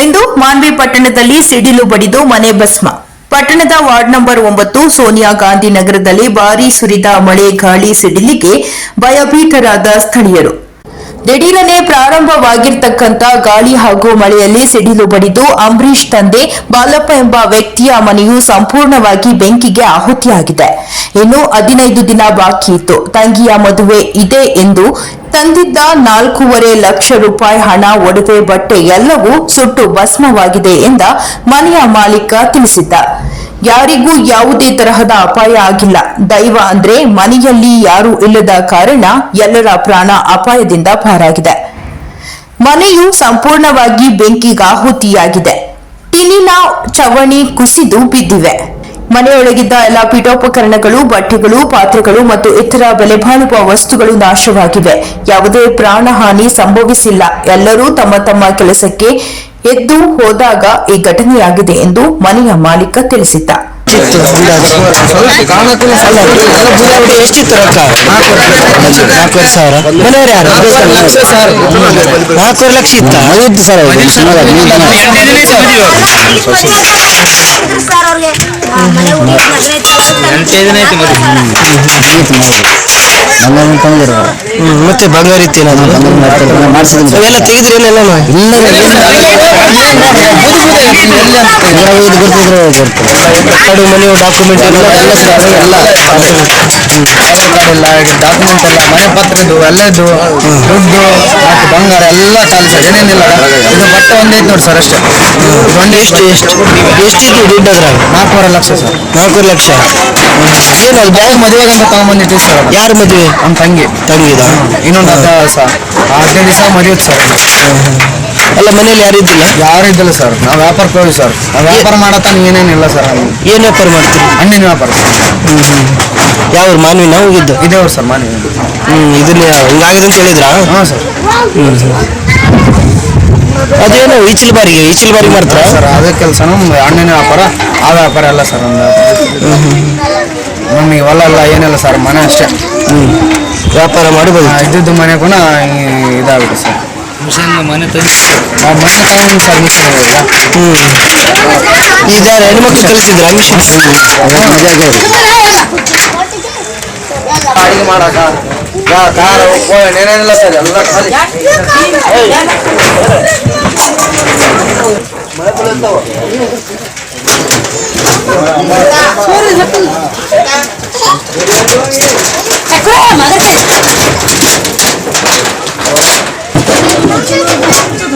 ಇಂದು ಮಾನ್ವಿ ಪಟ್ಟಣದಲ್ಲಿ ಸಿಡಿಲು ಬಡಿದು ಮನೆ ಭಸ್ಮ. ಪಟ್ಟಣದ ವಾರ್ಡ್ ನಂಬರ್ ಒಂಬತ್ತು, ಸೋನಿಯಾ ಗಾಂಧಿ ನಗರದಲ್ಲಿ ಭಾರೀ ಸುರಿದ ಮಳೆ, ಗಾಳಿ, ಸಿಡಿಲಿಗೆ ಭಯಭೀತರಾದ ಸ್ಥಳೀಯರು. ದಿಢೀರನೆ ಪ್ರಾರಂಭವಾಗಿರ್ತಕ್ಕಂಥ ಗಾಳಿ ಹಾಗೂ ಮಳೆಯಲ್ಲಿ ಸಿಡಿಲು ಬಡಿದು ಅಂಬರೀಶ್ ತಂದೆ ಬಾಲಪ್ಪ ಎಂಬ ವ್ಯಕ್ತಿಯ ಮನೆಯು ಸಂಪೂರ್ಣವಾಗಿ ಬೆಂಕಿಗೆ ಆಹುತಿಯಾಗಿದೆ. ಇನ್ನು ಹದಿನೈದು ದಿನ ಬಾಕಿ ಇತ್ತು. ತಂಗಿಯ ಮದುವೆ ಇದೆ ಎಂದು ತಂದಿದ್ದ ನಾಲ್ಕೂವರೆ ಲಕ್ಷ ರೂಪಾಯಿ ಹಣ, ಒಡವೆ ಬಟ್ಟೆ ಎಲ್ಲವೂ ಸುಟ್ಟು ಭಸ್ಮವಾಗಿದೆ ಎಂದ ಮನೆಯ ಮಾಲೀಕ ತಿಳಿಸಿದ್ದ. ಯಾರಿಗೂ ಯಾವುದೇ ತರಹದ ಅಪಾಯ ಆಗಿಲ್ಲ. ದೈವ ಅಂದ್ರೆ ಮನೆಯಲ್ಲಿ ಯಾರೂ ಇಲ್ಲದ ಕಾರಣ ಎಲ್ಲರ ಪ್ರಾಣ ಅಪಾಯದಿಂದ ಪಾರಾಗಿದೆ. ಮನೆಯು ಸಂಪೂರ್ಣವಾಗಿ ಬೆಂಕಿಗಾಹುತಿಯಾಗಿದೆ ಟಿನಿನ ಚವಣಿ ಕುಸಿದು ಬಿದ್ದಿವೆ. ಮನೆಯೊಳಗಿದ್ದ ಎಲ್ಲ ಪೀಠೋಪಕರಣಗಳು, ಬಟ್ಟೆಗಳು, ಪಾತ್ರೆಗಳು ಮತ್ತು ಇತರ ಬೆಲೆ ಬಾಳುವ ವಸ್ತುಗಳು ನಾಶವಾಗಿವೆ. ಯಾವುದೇ ಪ್ರಾಣಹಾನಿ ಸಂಭವಿಸಿಲ್ಲ. ಎಲ್ಲರೂ ತಮ್ಮ ತಮ್ಮ ಕೆಲಸಕ್ಕೆ ಎದ್ದು ಹೋದಾಗ ಈ ಘಟನೆಯಾಗಿದೆ ಎಂದು ಮನೆಯ ಮಾಲೀಕ ತಿಳಿಸಿದ್ದ. ನಾಲ್ಕೂವರೆ ಲಕ್ಷ ಇತ್ತ ಸರ್ ಹುಡುಗಿ ಮದುವೆ ಮತ್ತೆ ಬಂಗಾರ ಇತ್ತು ಅವೆಲ್ಲ ತೆಗೆದ್ರಿ ಏನೆಲ್ಲ ಕಡು ಮನೆ ಡಾಕ್ಯುಮೆಂಟ್ ಎಲ್ಲ ಎಲ್ಲ ಸರ್ ಎಲ್ಲ ಇಲ್ಲ ಡಾಕ್ಯುಮೆಂಟ್ ಎಲ್ಲ ಮನೆ ಪತ್ರ ಇದ್ದು ಎಲ್ಲ ಇದ್ದು ದುಡ್ಡು ಮತ್ತು ಬಂಗಾರ ಎಲ್ಲ ಚಾಲು ಸರ್ ಏನೇನಿಲ್ಲ ಇದು ಬಟ್ಟೆ ಒಂದೇ ನೋಡಿ ಸರ್ ಅಷ್ಟೇ ಒಂದು ಎಷ್ಟು ಎಷ್ಟು ಎಷ್ಟಿತ್ತು ದುಡ್ಡು ಅದ್ರಾಗ ನಾಲ್ಕೂವರೆ ಲಕ್ಷ ಸರ್ ನಾಲ್ಕೂವರೆ ಲಕ್ಷ ಏನು ಅದು ಬ್ಯಾಗ್ ಮದುವೆಗೆ ಅಂತ ಸರ್ ಯಾರು ಮದುವೆ ನಮ್ಮ ತಂಗಿ ತಂಗಿದ ಇನ್ನೊಂದು ಹದಿನೈದು ದಿವಸ ಮದುವೆ ಸರ್ ಅಲ್ಲ ಮನೇಲಿ ಯಾರು ಇದ್ದಿಲ್ಲ? ಯಾರು ಇದ್ದಿಲ್ಲ ಸರ್. ನಾವು ವ್ಯಾಪಾರ ಹೋಗಿ ಸರ್. ನಾವು ವ್ಯಾಪಾರ ಮಾಡತ್ತ ಏನೇನಿಲ್ಲ ಸರ್ ಏನು ಏನ್ ವ್ಯಾಪಾರ ಮಾಡ್ತೀರಿ? ಹಣ್ಣಿನ ವ್ಯಾಪಾರ ಯಾವ ಮಾನ್ವಿ ನಾವು ಹೋಗಿದ್ದು ಇದೇವ್ರ ಸರ್ ಮನೆ ಹ್ಮ್ ಇದನ್ನ ಹಿಂಗಾಗಿದೆ ಅಂತ ಹೇಳಿದ್ರಾ? ಹಾಂ ಸರ್. ಅದೇನು ಈಚಿಲ್ ಬಾರಿಗೆ ಈಚಿಲ್ ಬಾರಿ ಮಾಡ್ತಾರ? ಸರ್ ಅದೇ ಕೆಲಸ ಹಣ್ಣಿನ ವ್ಯಾಪಾರ ಆ ವ್ಯಾಪಾರ ಎಲ್ಲ ಸರ್ ಒಂದು ನಮಗೆ ಹೊಲ ಎಲ್ಲ ಏನಿಲ್ಲ ಸರ್ ಮನೆ ಅಷ್ಟೇ. ವ್ಯಾಪಾರ ಮಾಡಬಹುದು? ಆ, ಇದ್ದಿದ್ದು ಮನೆ ಕೂಡ ಇದಾಗುತ್ತೆ ಸರ್. ಮನೆ ತಂದು ಆ ಮನೆ ತಗೊಂಡು ಸರ್ ಮಿಷನ್ ಹ್ಮ್. ಈಗ ಹೆಣ್ಮಕ್ಳು ಕಲಿಸಿದ್ರ ಮಿಷನ್ ಅಡಿಗೆ ಮಾಡಾಕ ಖಾರ ಉಪ್ಪು ಏನೇನಿಲ್ಲ ಸರ್ ಎಲ್ಲ ಖಾಲಿ. Yeah.